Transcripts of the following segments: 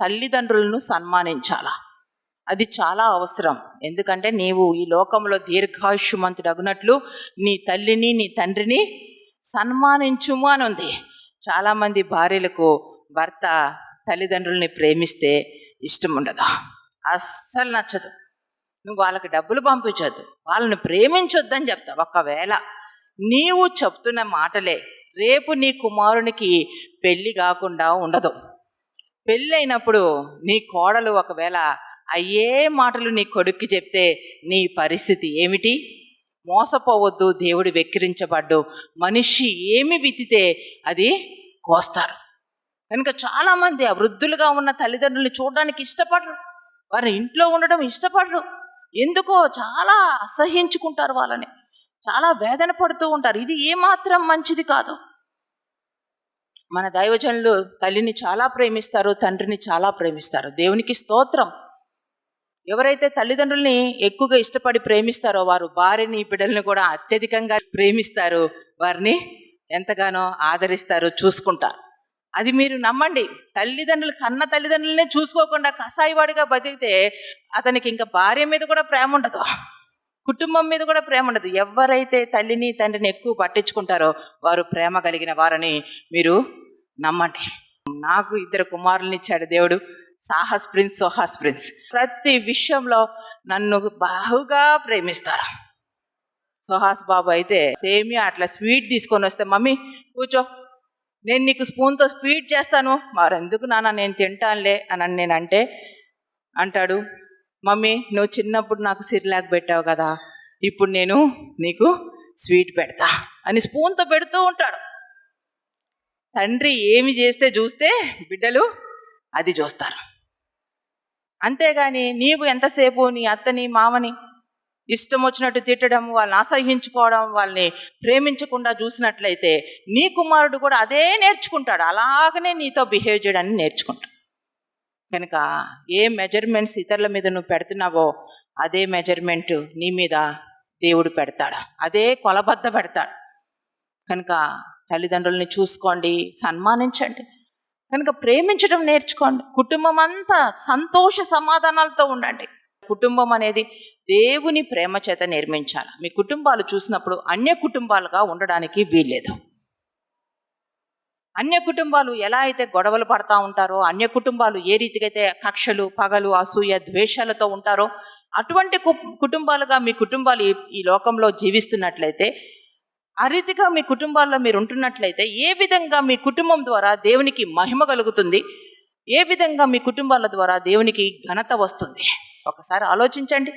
తల్లిదండ్రులను సన్మానించాలా? అది చాలా అవసరం. ఎందుకంటే నీవు ఈ లోకంలో దీర్ఘాయుష్మంతుడు అగునట్లు నీ తల్లిని నీ తండ్రిని సన్మానించుము అని ఉంది చాలామంది భార్యలకు భర్త తల్లిదండ్రుల్ని ప్రేమిస్తే ఇష్టం ఉండదు అస్సలు నచ్చదు. నువ్వు వాళ్ళకి డబ్బులు పంపించొద్దు. వాళ్ళని ప్రేమించొద్దని చెప్తా ఒకవేళ నీవు చెప్తున్న మాటలే రేపు నీ కుమారునికి పెళ్ళి కాకుండా ఉండదు. పెళ్ళైనప్పుడు నీ కోడలు ఒకవేళ అయ్యే మాటలు నీ కొడుక్కి చెప్తే నీ పరిస్థితి ఏమిటి? మోసపోవద్దు దేవుడు వెక్కిరించబడ్డు. మనిషి ఏమి విత్తితే అది కోస్తారు. కనుక చాలామంది ఆ వృద్ధులుగా ఉన్న తల్లిదండ్రుల్ని చూడడానికి ఇష్టపడరు. వారి ఇంట్లో ఉండడం ఇష్టపడరు. ఎందుకో చాలా అసహ్యించుకుంటారు వాళ్ళని. చాలా వేదన పడుతూ ఉంటారు. ఇది ఏమాత్రం మంచిది కాదు. మన దైవజనులు తల్లిని చాలా ప్రేమిస్తారు తండ్రిని చాలా ప్రేమిస్తారు. దేవునికి స్తోత్రం. ఎవరైతే తల్లిదండ్రుల్ని ఎక్కువగా ఇష్టపడి ప్రేమిస్తారో వారు భార్యని బిడ్డల్ని కూడా అత్యధికంగా ప్రేమిస్తారు. వారిని ఎంతగానో ఆదరిస్తారు చూసుకుంటారు. అది మీరు నమ్మండి. తల్లిదండ్రులు కన్న తల్లిదండ్రులనే చూసుకోకుండా కసాయివాడిగా బతికితే అతనికి ఇంకా భార్య మీద కూడా ప్రేమ ఉండదు. కుటుంబం మీద కూడా ప్రేమ ఉండదు. ఎవరైతే తల్లిని తండ్రిని ఎక్కువ పట్టించుకుంటారో వారు ప్రేమ కలిగిన వారని మీరు నమ్మండి. నాకు ఇద్దరు కుమారుల్ని ఇచ్చాడు దేవుడు. Sahas Prince Sohas Prince. ప్రతి విషయంలో నన్ను బాగా ప్రేమిస్తారు. సుహాస్ బాబు అయితే సేమియా అట్లా స్వీట్ తీసుకొని వస్తే మమ్మీ కూర్చో. నేను నీకు స్పూన్తో స్వీట్ చేస్తాను. మరెందుకు నాన్న? నేను తింటానులే అని నేను అంటే అంటాడు. మమ్మీ నువ్వు చిన్నప్పుడు నాకు సిరిలాక్ పెట్టావు కదా ఇప్పుడు నేను నీకు స్వీట్ పెడతా అని స్పూన్తో పెడుతూ ఉంటాడు. తండ్రి ఏమి చేస్తే చూస్తే బిడ్డలు అది చూస్తారు. అంతేగాని నీకు ఎంతసేపు నీ అత్తని మామని ఇష్టం వచ్చినట్టు తిట్టడం వాళ్ళని అసహ్యించుకోవడం వాళ్ళని ప్రేమించకుండా చూసినట్లయితే నీ కుమారుడు కూడా అదే నేర్చుకుంటాడు. అలాగనే నీతో బిహేవ్ చేయడాన్ని నేర్చుకుంటాడు. కనుక ఏ మెజర్మెంట్స్ ఇతరుల మీద నువ్వు పెడుతున్నావో అదే మెజర్మెంట్ నీ మీద దేవుడు పెడతాడు. అదే కొలబద్ద పెడతాడు కనుక తల్లిదండ్రుల్ని చూసుకోండి సన్మానించండి. కనుక ప్రేమించడం నేర్చుకోండి. కుటుంబం అంతా సంతోష సమాధానాలతో ఉండండి. కుటుంబం అనేది దేవుని ప్రేమ చేత నిర్మించాలి. మీ కుటుంబాలు చూసినప్పుడు అన్య కుటుంబాలుగా ఉండడానికి వీల్లేదు. అన్య కుటుంబాలు ఎలా అయితే గొడవలు పడతా ఉంటారో అన్య కుటుంబాలు ఏ రీతిగా అయితే కక్షలు పగలు అసూయ ద్వేషాలతో ఉంటారో అటువంటి కు- కుటుంబాలుగా మీ కుటుంబాలు ఈ లోకంలో జీవిస్తున్నట్లయితే ఆ రీతిగా మీ కుటుంబాల్లో మీరు ఉంటున్నట్లయితే ఏ విధంగా మీ కుటుంబం ద్వారా దేవునికి మహిమ కలుగుతుంది? ఏ విధంగా మీ కుటుంబాల ద్వారా దేవునికి ఘనత వస్తుంది? ఒకసారి ఆలోచించండి.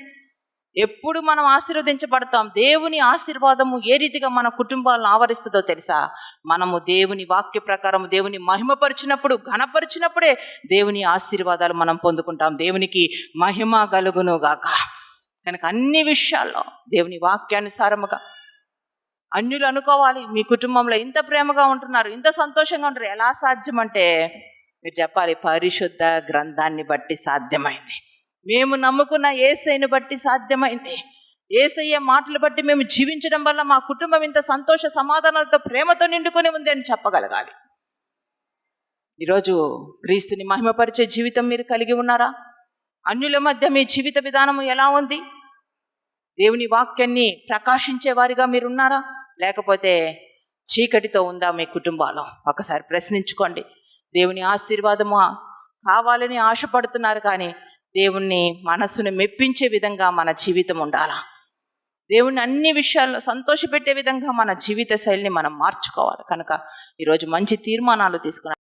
ఎప్పుడు మనం ఆశీర్వదించబడతాం? దేవుని ఆశీర్వాదము ఏ రీతిగా మన కుటుంబాలను ఆవరిస్తుందో తెలుసా? మనము దేవుని వాక్య ప్రకారం దేవుని మహిమపరిచినప్పుడు ఘనపరిచినప్పుడే దేవుని ఆశీర్వాదాలు మనం పొందుకుంటాం. దేవునికి మహిమ కలుగును గాక. కనుక అన్ని విషయాల్లో దేవుని వాక్యానుసారముగా అన్యులు అనుకోవాలి. మీ కుటుంబంలో ఇంత ప్రేమగా ఉంటున్నారు ఇంత సంతోషంగా ఉంటారు ఎలా సాధ్యం అంటే మీరు చెప్పాలి పరిశుద్ధ గ్రంథాన్ని బట్టి సాధ్యమైంది. మేము నమ్ముకున్న ఏసైని బట్టి సాధ్యమైంది. ఏసయ్య మాటలు బట్టి మేము జీవించడం వల్ల మా కుటుంబం ఇంత సంతోష సమాధానాలతో ప్రేమతో నిండుకొని ఉంది అని చెప్పగలగాలి. ఈరోజు క్రీస్తుని మహిమపరిచే జీవితం మీరు కలిగి ఉన్నారా? అన్యుల మధ్య మీ జీవిత విధానము ఎలా ఉంది? దేవుని వాక్యాన్ని ప్రకాశించే వారిగా మీరు ఉన్నారా? లేకపోతే చీకటితో ఉందా మీ కుటుంబాలు? ఒకసారి ప్రశ్నించుకోండి. దేవుని ఆశీర్వాదము? కావాలని ఆశపడుతున్నారు కానీ దేవుణ్ణి మనస్సును మెప్పించే విధంగా మన జీవితం ఉండాలా? దేవుణ్ణి అన్ని విషయాల్లో సంతోషపెట్టే విధంగా మన జీవిత శైలిని మనం మార్చుకోవాలి. కనుక ఈరోజు మంచి తీర్మానాలు తీసుకున్నాం